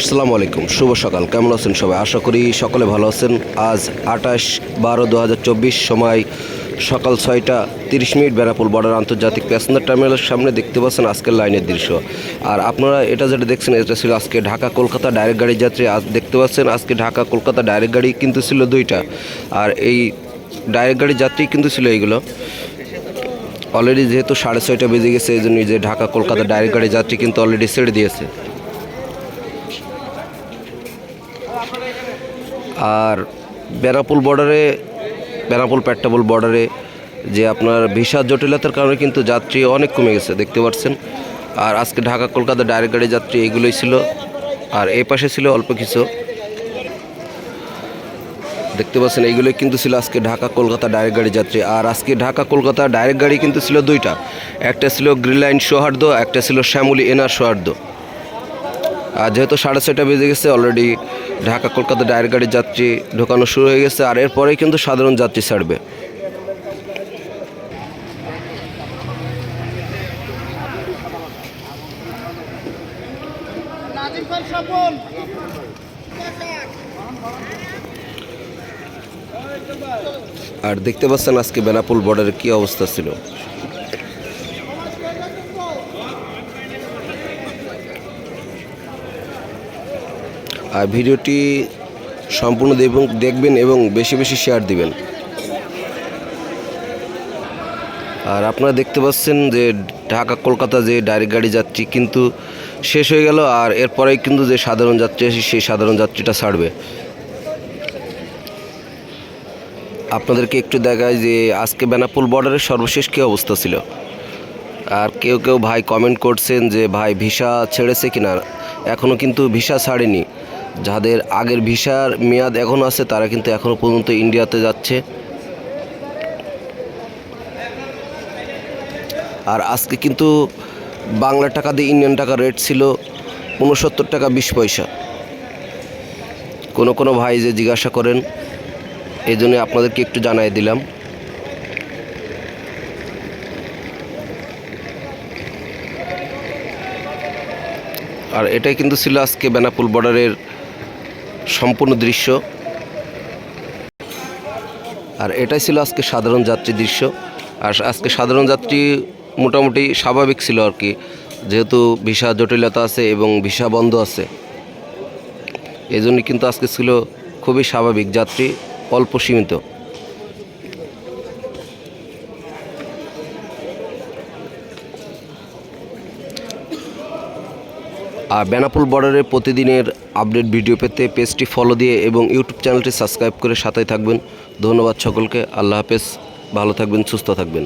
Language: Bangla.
আসসালামু আলাইকুম, শুভ সকাল। কেমন আছেন সবাই? আশা করি সকলে ভালো আছেন। আজ আঠাশ বারো দু সময় সকাল ছয়টা তিরিশ মিনিট বেনাপুল বর্ডার আন্তর্জাতিক প্যাসেঞ্জার টার্মিনালের সামনে দেখতে পাচ্ছেন আজকের লাইনের দৃশ্য। আর আপনারা এটা যেটা দেখছেন, এটা ছিল আজকে ঢাকা কলকাতা ডাইরেক্ট গাড়ির যাত্রী। আজ দেখতে পাচ্ছেন আজকে ঢাকা কলকাতা ডাইরেক্ট গাড়ি কিন্তু ছিল দুইটা। আর এই ডাইরেক্ট গাড়ির যাত্রী কিন্তু ছিল এইগুলো। অলরেডি যেহেতু সাড়ে ছয়টা বেজে গেছে, এই জন্য যে ঢাকা কলকাতা ডাইরেক্ট গাড়ির যাত্রী কিন্তু অলরেডি ছেড়ে দিয়েছে। আর বেনাপুল বর্ডারে বেনাপুল পেট্টাপুল বর্ডারে যে আপনার ভিসা জটিলতার কারণে কিন্তু যাত্রী অনেক কমে গেছে, দেখতে পাচ্ছেন। আর আজকে ঢাকা কলকাতা ডাইরেক্ট গাড়ি যাত্রী এগুলোই ছিল, আর এই পাশে ছিল অল্প কিছু। দেখতে পাচ্ছেন, এইগুলোই কিন্তু ছিল আজকে ঢাকা কলকাতা ডাইরেক্ট গাড়ি যাত্রী। আর আজকে ঢাকা কলকাতা ডাইরেক্ট গাড়ি কিন্তু ছিল দুইটা। একটা ছিল গ্রিনলাইন সৌহার্দ্য, একটা ছিল শ্যামলী এনার সৌহার্দ্য। আর যেহেতু সাড়ে ছয়টা বেজে গেছে অলরেডি ঢাকা কলকাতা ডায়ের গাড়ির যাত্রী ঢোকানো শুরু হয়ে গেছে, আর এরপরেই কিন্তু সাধারণ যাত্রী ছাড়বে। আর দেখতে পাচ্ছেন আজকে বেনাপুল বর্ডারের কী অবস্থা ছিল। ভিডিওটি সম্পূর্ণ দেব- দেখবেন এবং বেশি বেশি শেয়ার দিবেন। আর আপনারা দেখতে পাচ্ছেন যে ঢাকা কলকাতা যে ডাইরেক্ট গাড়ি যাত্রী কিন্তু শেষ হয়ে গেল আর এরপরেই কিন্তু যে সাধারণ যাত্রী আসে, সেই সাধারণ যাত্রীটা ছাড়বে। আপনাদেরকে একটু দেখায় যে আজকে বেনাপুল বর্ডারের সর্বশেষ কী অবস্থা ছিল। আর কেউ কেউ ভাই কমেন্ট করছেন যে, ভাই, ভিসা ছেড়েছে কিনা? এখনও কিন্তু ভিসা ছাড়েনি। যাদের আগের ভিসার মেয়াদ এখনও আছে, তারা কিন্তু এখনও পর্যন্ত ইন্ডিয়াতে যাচ্ছে। আর আজকে কিন্তু বাংলা টাকা দিয়ে ইন্ডিয়ান টাকা রেট ছিল উনসত্তর টাকা বিশ পয়সা। কোনো কোনো ভাই যে জিজ্ঞাসা করেন, এই জন্য আপনাদেরকে একটু জানাই দিলাম। আর এটাই কিন্তু ছিল আজকে বেনাপুল বর্ডারের সম্পূর্ণ দৃশ্য। আর এটাই ছিল আজকে সাধারণ যাত্রী দৃশ্য। আর আজকে সাধারণ যাত্রী মোটামুটি স্বাভাবিক ছিল আর কি। যেহেতু ভিসা জটিলতা আছে এবং ভিসা বন্ধ আছে। এই জন্য কিন্তু আজকে ছিল খুবই স্বাভাবিক যাত্রী অল্প সীমিত। আর বেনাপুল বর্ডারের প্রতিদিনের আপডেট ভিডিও পেতে পেজটি ফলো দিয়ে এবং ইউটিউব চ্যানেলটি সাবস্ক্রাইব করে সাথে থাকবেন। ধন্যবাদ সকলকে। আল্লাহ হাফেজ। ভালো থাকবেন, সুস্থ থাকবেন।